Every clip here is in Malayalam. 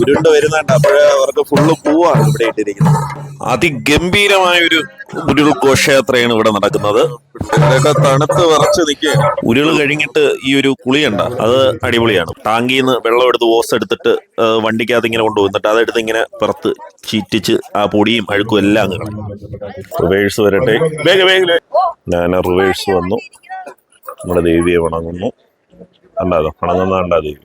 ഉരുണ്ട് വരുന്നുണ്ട് അപ്പോഴേ അവർക്ക് ഫുള്ള് പൂവാണ് ഇവിടെ ഇട്ടിരിക്കുന്നത്. അതിഗംഭീരമായ ഒരു ഉരുൾ ഘോഷയാത്രയാണ് ഇവിടെ നടക്കുന്നത്. ഇവരൊക്കെ തണുത്ത് വിറച്ച് നിൽക്കുക ഉരുൾ കഴിഞ്ഞിട്ട് ഈ ഒരു കുളിയുണ്ട. അത് അടിപൊളിയാണ്. ടാങ്കിൽ നിന്ന് വെള്ളം എടുത്ത് ഓസ് എടുത്തിട്ട് വണ്ടിക്കകത്ത് ഇങ്ങനെ കൊണ്ടുപോകും എന്നിട്ട് അതെടുത്ത് ഇങ്ങനെ പുറത്ത് ചീറ്റിച്ച് ആ പൊടിയും അഴുക്കും എല്ലാം അങ്ങ് റിവേഴ്സ് വരട്ടെ. വേഗം വേഗം ഞാൻ റിവേഴ്സ് വന്നു. നമ്മുടെ ദേവിയെ വണങ്ങുന്നു. അല്ലാതെ വണങ്ങുന്ന കണ്ടാ ദേവി.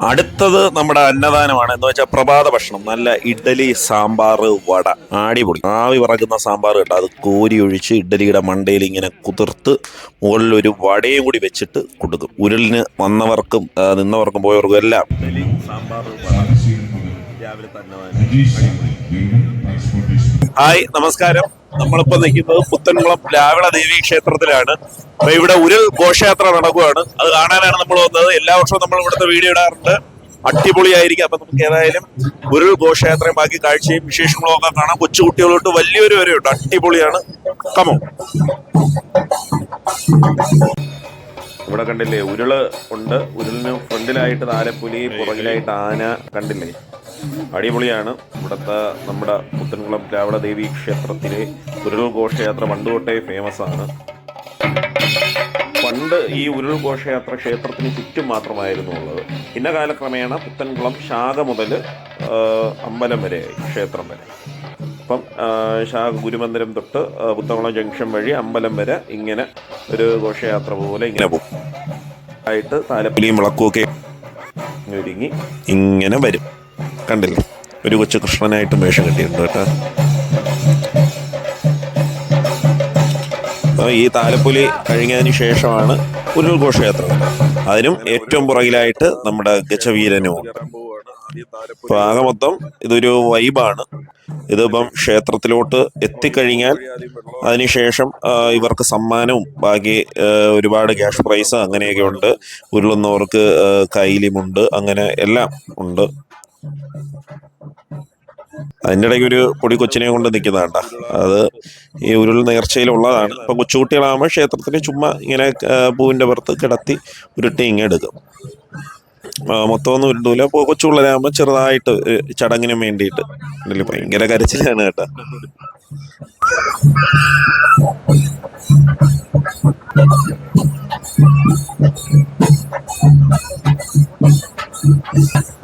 അടുത്തത് നമ്മുടെ അന്നദാനമാണ്. എന്ന് വെച്ചാൽ പ്രഭാത ഭക്ഷണം. നല്ല ഇഡ്ഡലി സാമ്പാർ വട. ആടിപൊളി ആവി പറക്കുന്ന സാമ്പാർ കേട്ടോ. അത് കോരി ഒഴിച്ച് ഇഡ്ഡലിയുടെ മണ്ടയിൽ ഇങ്ങനെ കുതിർത്ത് മുകളിൽ ഒരു വടയും കൂടി വെച്ചിട്ട് കൊടുക്കും. ഉരുളിന് വന്നവർക്കും നിന്നവർക്കും പോയവർക്കും എല്ലാം ഹായ് നമസ്കാരം. നമ്മളിപ്പോ നിൽക്കുന്നത് പുത്തൻകുളം ലാവിള ദേവി ക്ഷേത്രത്തിലാണ്. അപ്പൊ ഇവിടെ ഉരുൾ ഘോഷയാത്ര നടക്കുകയാണ്. അത് കാണാനാണ് നമ്മൾ വന്നത്. എല്ലാ വർഷവും നമ്മൾ ഇവിടുത്തെ വീഡിയോ ഇടാറുണ്ട്. അടിപൊളിയായിരിക്കും. അപ്പൊ നമുക്ക് ഏതായാലും ഉരുൾ ഘോഷയാത്രയും ബാക്കി കാഴ്ചയും വിശേഷങ്ങളും ഒക്കെ കാണാം. കൊച്ചുകുട്ടികൾ തൊട്ട് വലിയൊരു വരെയുണ്ട് അടിപൊളിയാണ്. കമോ. ഇവിടെ കണ്ടില്ലേ? ഉരുൾ ഉണ്ട്. ഉരുളിന് ഫ്രണ്ടിലായിട്ട് താലപ്പൊലി പുറകിലായിട്ട് ആന കണ്ടില്ലേ? അടിപൊളിയാണ്. ഇവിടുത്തെ നമ്മുടെ പുത്തൻകുളം രാവണ ദേവി ക്ഷേത്രത്തിലെ ഉരുൾ ഘോഷയാത്ര ഫേമസ് ആണ്. പണ്ട് ഈ ഉരുൾ ഘോഷയാത്ര ക്ഷേത്രത്തിന് ചുറ്റും മാത്രമായിരുന്നു ഉള്ളത്. ഇന്ന കാലക്രമേണ പുത്തൻകുളം ശാഖ മുതൽ അമ്പലം വരെ ക്ഷേത്രം വരെ. അപ്പം ശാഖ ഗുരുമന്ദിരം തൊട്ട് പുത്തൻകുളം ജംഗ്ഷൻ വഴി അമ്പലം വരെ ഇങ്ങനെ ഒരു ഘോഷയാത്ര പോലെ ഇങ്ങനെ പോകും. ആയിട്ട് താലപ്പൊലിയും വിളക്കുമൊക്കെ ഒരുങ്ങി ഇങ്ങനെ വരും. കണ്ടില്ലേ. ഒരു കൊച്ചു കൃഷ്ണനായിട്ടും വേഷം കെട്ടിയിട്ടുണ്ട് കേട്ടോ. ഈ താലപ്പൊലി കഴിഞ്ഞതിന് ശേഷമാണ് ഉരുൾഘോഷയാത്ര അതിനും ഏറ്റവും പുറകിലായിട്ട് നമ്മുടെ ഗജവീരനും ആകെ മൊത്തം ഇതൊരു വൈബാണ്. ഇതിപ്പം ക്ഷേത്രത്തിലോട്ട് എത്തിക്കഴിഞ്ഞാൽ അതിനുശേഷം ഇവർക്ക് സമ്മാനവും ബാക്കി ഒരുപാട് ക്യാഷ് പ്രൈസ് അങ്ങനെയൊക്കെ ഉണ്ട്. ഉരുളുന്നവർക്ക് കൈലിമുണ്ട് അങ്ങനെ എല്ലാം ഉണ്ട്. അതിന്റെ ഇടയ്ക്ക് ഒരു പൊടി കൊച്ചിനെ കൊണ്ട് നിൽക്കുന്നതാണ്ട അത് ഈ ഉരുൾ നേർച്ചയിലുള്ളതാണ്. ഇപ്പം കൊച്ചുകുട്ടികളാകുമ്പോൾ ക്ഷേത്രത്തിന് ചുമ്മാ ഇങ്ങനെ പൂവിന്റെ പുറത്ത് കിടത്തി ഉരുട്ടി ഇങ്ങനെ എടുക്കും. മൊത്തം മൊത്തമൊന്നും ഉരുണ്ടൂല. അപ്പോൾ കൊച്ചുള്ളരാകുമ്പോൾ ചെറുതായിട്ട് ചടങ്ങിന് വേണ്ടിയിട്ട് ഭയങ്കര കരച്ചിലാണ് കേട്ടോ. കിടന്നോ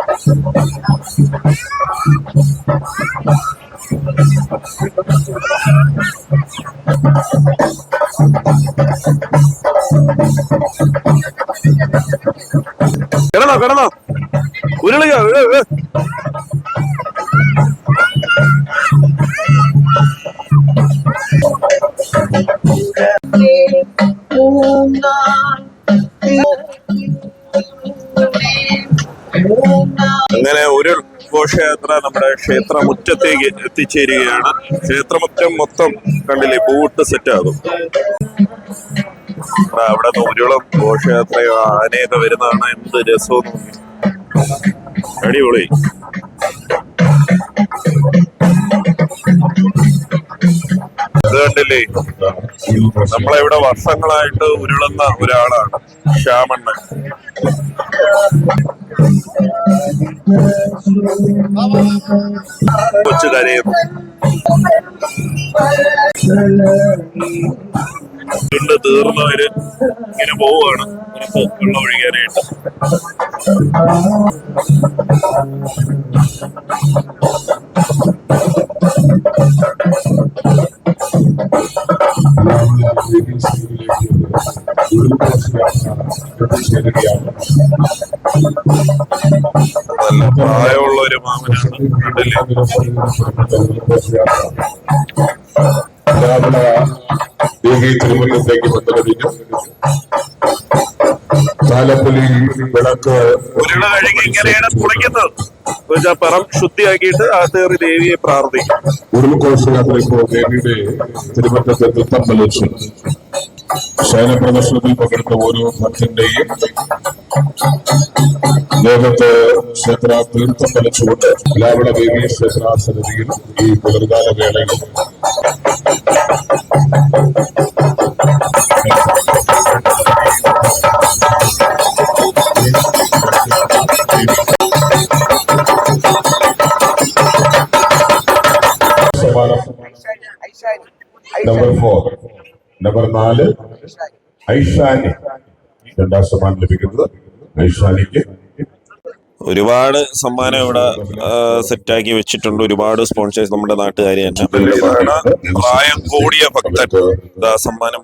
ഘോഷയാത്ര നമ്മുടെ ക്ഷേത്രമുറ്റത്തേക്ക് എത്തിച്ചേരുകയാണ്. ക്ഷേത്രമുറ്റം മൊത്തം കണ്ടില്ലേ പൂവിട്ട് സെറ്റാകും അവിടെ നൂലുകളും ഘോഷയാത്രയോ ആനയൊക്കെ വരുന്നതാണ് എന്ത് രസവും അടിപൊളി. ഇത് കണ്ടില്ലേ നമ്മളിവിടെ വർഷങ്ങളായിട്ട് ഉരുളുന്ന ഒരാളാണ് ശ്യാമണ്ണൻ. കൊച്ചു കരയുന്നു ണ്ട് തീർന്നവര് ഇങ്ങനെ പോവുകയാണ് പുറത്ത് വെള്ളം ഒഴിക്കാനായിട്ട് നല്ല പ്രായമുള്ള ഒരു മാമനാണ് കണ്ടില്ലേ ദേവി തിരുമലത്തേക്ക് വന്നുകഴിഞ്ഞു താലപ്പൊലി വിളക്ക് ഉരുള കഴുകി ഇങ്ങനെയാണ് എന്നുവെച്ചാൽ പറം ശുദ്ധിയാക്കിയിട്ട് ആ തേറി ദേവിയെ പ്രാർത്ഥിക്കും ഉരുൾഘോഷയാത്ര ഇപ്പോൾ ദേവിയുടെ തിരുമറ്റത്തെ നൃത്തം ശയനപ്രദർശനത്തിൽ പങ്കെടുത്ത ഓരോ ഭക്തന്റെയും ലോകത്ത് ക്ഷേത്ര തീർത്ഥം കളിച്ചുകൊണ്ട് എല്ലാവരുടെ ദേവി ക്ഷേത്രാസനതിയിൽ ഈ പുനർകാല വേളയിൽ Number four. നമ്പർ നാല്. ഐഷാനി. രണ്ടാം സമ്മാനം ലഭിക്കുന്നത്. ഐഷാനിക്ക്. ഒരുപാട് സമ്മാനം ഇവിടെ സെറ്റാക്കി വെച്ചിട്ടുണ്ട്. ഒരുപാട് സ്പോൺസേഴ്സ് നമ്മുടെ നാട്ടുകാർ തന്നെ. പ്രായം കൂടിയ ഭക്തൻ സമ്മാനം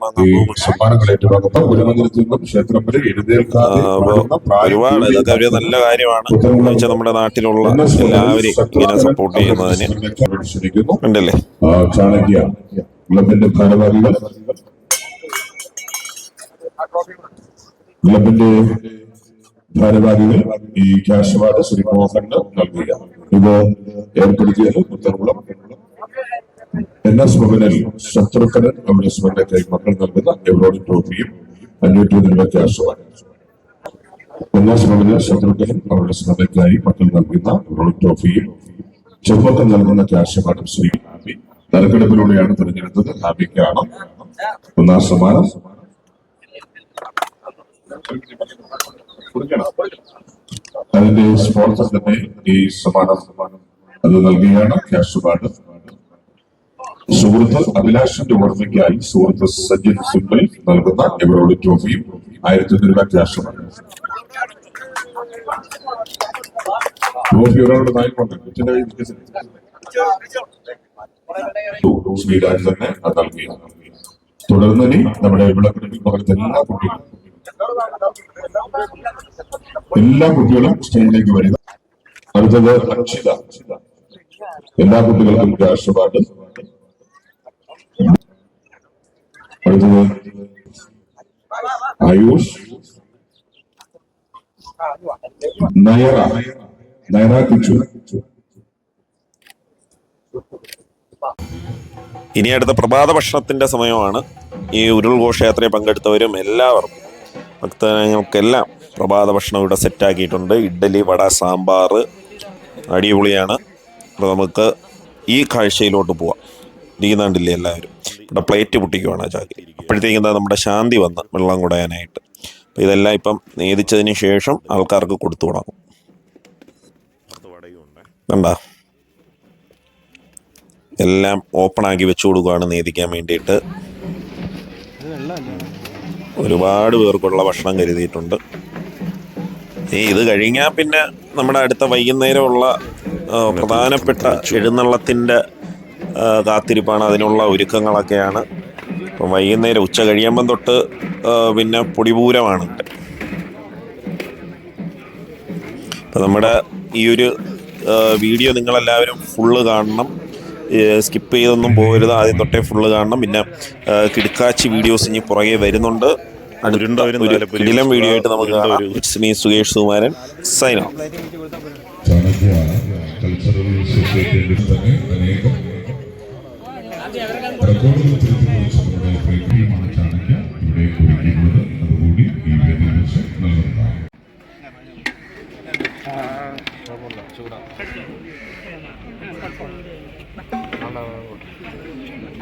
ഒരുപാട് ഇതൊക്കെ ഒരു നല്ല കാര്യമാണ്. വെച്ചാൽ നമ്മുടെ നാട്ടിലുള്ള എല്ലാവരെയും ഇങ്ങനെ സപ്പോർട്ട് ചെയ്യുന്നതിന്. ഉണ്ടല്ലേ? ക്ലബിന്റെ ഭാരവാഹികൾ ഈ ക്യാഷ് അവാർഡ് ശ്രീ മോഹന് നൽകുക. ഇത് ഏർപ്പെടുത്തിയത് ഉത്തരവുള്ള എൻ എസ് ഭവനിൽ ശത്രുഘ്നൻ അവരുടെ സ്മരണയ്ക്കായി മക്കൾ നൽകുന്ന എവറോഡ് ട്രോഫിയും അഞ്ഞൂറ്റി രൂപ ക്യാഷ് അവാർഡ് എൻ എസ് ഭവനിൽ അവരുടെ സ്മരണയ്ക്കായി മക്കൾ നൽകുന്ന എവറോഡ് ട്രോഫിയും ചെറുപ്പത്തിൽ നൽകുന്ന ക്യാഷ് അവാർഡും ശ്രീ ഹാബി നറുക്കെടുപ്പിലൂടെയാണ് തിരഞ്ഞെടുത്തത്. ഹാബിക്കാണ് ഒന്നാം സമ്മാനം. അതിന്റെ സ്പോൺസർ തന്നെ ഈ സമ്മാനം അത് നൽകുകയാണ്. ക്യാഷ് അവാർഡ് സുഹൃത്ത് അഭിലാഷിന്റെ ഓർമ്മയ്ക്കായി സുഹൃത്ത് സജിത് സിംബിൾ നൽകുന്ന ഇവരോട് ട്രോഫിയും ആയിരത്തി ഒന്ന് രൂപ ക്യാഷ് കാർഡ് ട്രോഫി ഒരാളുടെ നായിക്കൊണ്ട് തന്നെ അത് നൽകുകയാണ്. തുടർന്ന് നമ്മുടെ വിളക്കെടുപ്പിൽ പകർത്തുന്ന എല്ലാ കുട്ടികളും എല്ലാ കുട്ടികളും സ്റ്റേജിലേക്ക് വരിക. അടുത്തത് അക്ഷിത എല്ലാ കുട്ടികൾക്കും രാഷ്ട്രപാട്ട് അടുത്തത് ആയുഷ്. നയറ. നയറ കിച്ചു. ഇനി അടുത്ത പ്രഭാത ഭക്ഷണത്തിന്റെ സമയമാണ്. ഈ ഉരുൾഘോഷയാത്രയെ പങ്കെടുത്തവരും എല്ലാവർക്കും ഭക്തജനങ്ങൾക്കെല്ലാം പ്രഭാത ഭക്ഷണം ഇവിടെ സെറ്റാക്കിയിട്ടുണ്ട് ഇഡ്ഡലി വട സാമ്പാർ അടിപൊളിയാണ്. അപ്പോൾ നമുക്ക് ഈ കാഴ്ചയിലോട്ട് പോവാം. ഇരിക്കുന്നുണ്ടില്ലേ എല്ലാവരും? ഇവിടെ പ്ലേറ്റ് പൊട്ടിക്കുവാണ് ചാക്കി അപ്പോഴത്തേക്കും എന്താ നമ്മുടെ ശാന്തി വന്ന് വെള്ളം കുടയാനായിട്ട്. അപ്പോൾ ഇതെല്ലാം ഇപ്പം നേദിച്ചതിന് ശേഷം ആൾക്കാർക്ക് കൊടുത്തു തുടങ്ങും. കണ്ടാ? എല്ലാം ഓപ്പൺ ആക്കി വെച്ചു കൊടുക്കുകയാണ് നേദിക്കാൻ വേണ്ടിയിട്ട്. ഒരുപാട് പേർക്കുള്ള ഭക്ഷണം കരുതിയിട്ടുണ്ട്. ഈ ഇത് കഴിഞ്ഞാൽ പിന്നെ നമ്മുടെ അടുത്ത വൈകുന്നേരമുള്ള പ്രധാനപ്പെട്ട എഴുന്നള്ളത്തിന്റെ കാത്തിരിപ്പാണ്. അതിനുള്ള ഒരുക്കങ്ങളൊക്കെയാണ്. അപ്പം വൈകുന്നേരം ഉച്ച കഴിയുമ്പം തൊട്ട് പിന്നെ പൊടിപൂരമാണ്. അപ്പം നമ്മുടെ ഈ ഒരു വീഡിയോ നിങ്ങളെല്ലാവരും ഫുള്ള് കാണണം. സ്കിപ്പ് ചെയ്തൊന്നും പോകരുത്. ആദ്യം തൊട്ടേ ഫുള്ള് കാണണം. പിന്നെ കിടക്കാച്ചി വീഡിയോസ് ഇനി പുറകെ വരുന്നുണ്ട്. അടുത്ത ഒരു കിടിലം വീഡിയോ ആയിട്ട് നമുക്ക് കാണാം. It's me Sukesh Sukumaran Chanakya cultural സൊസൈറ്റിയുടെ തന്നെ അനേകം. റെക്കോർഡുകൾ തിരുത്തി കുറിച്ച് നമ്മുടെ പ്രേക്ഷകമാണ്